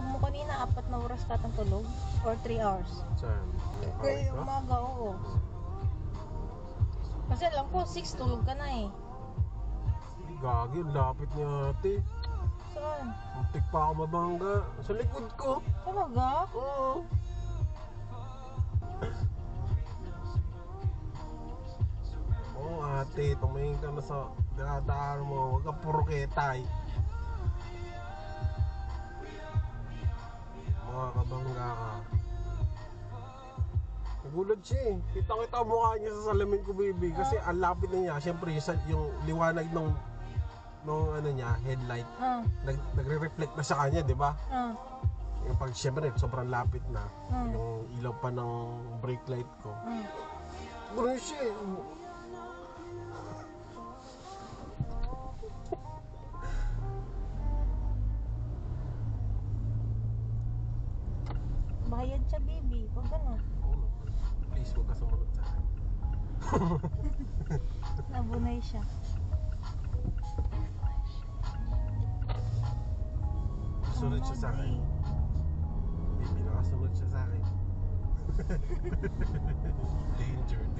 tulog mo kanina, apat na oras ka tang tulog? Or 3 hours? Saan? Kaya yung umaga, oo. Kasi alam ko, 6 tulog ka na eh. Gagi, ang lapit niya ate. Saan? Muntik pa ako mabangga. Sa likod ko. Talaga? Oo. Oo ate, tumingin ka na sa dadaan mo. Huwag kang puro ketay. Nagulat siya eh. Kitang-kita ang mukha niya sa salamin ko, baby. Kasi ang lapit na niya. Siyempre, yung, sa- yung liwanag ng nung ano niya, headlight, Ah, nag, nagre-reflect na sa kanya, di ba? ah, Yung pag siyempre, sobrang lapit na. Mm. Yung ilaw pa ng brake light ko. ah. Ganun siya eh. Bayad siya, baby. Huwag ganun. Please, huwag ka sumunod sa akin. Nabunay siya. Sunod siya sa akin. Baby, nakasunod siya sa akin. danger, danger.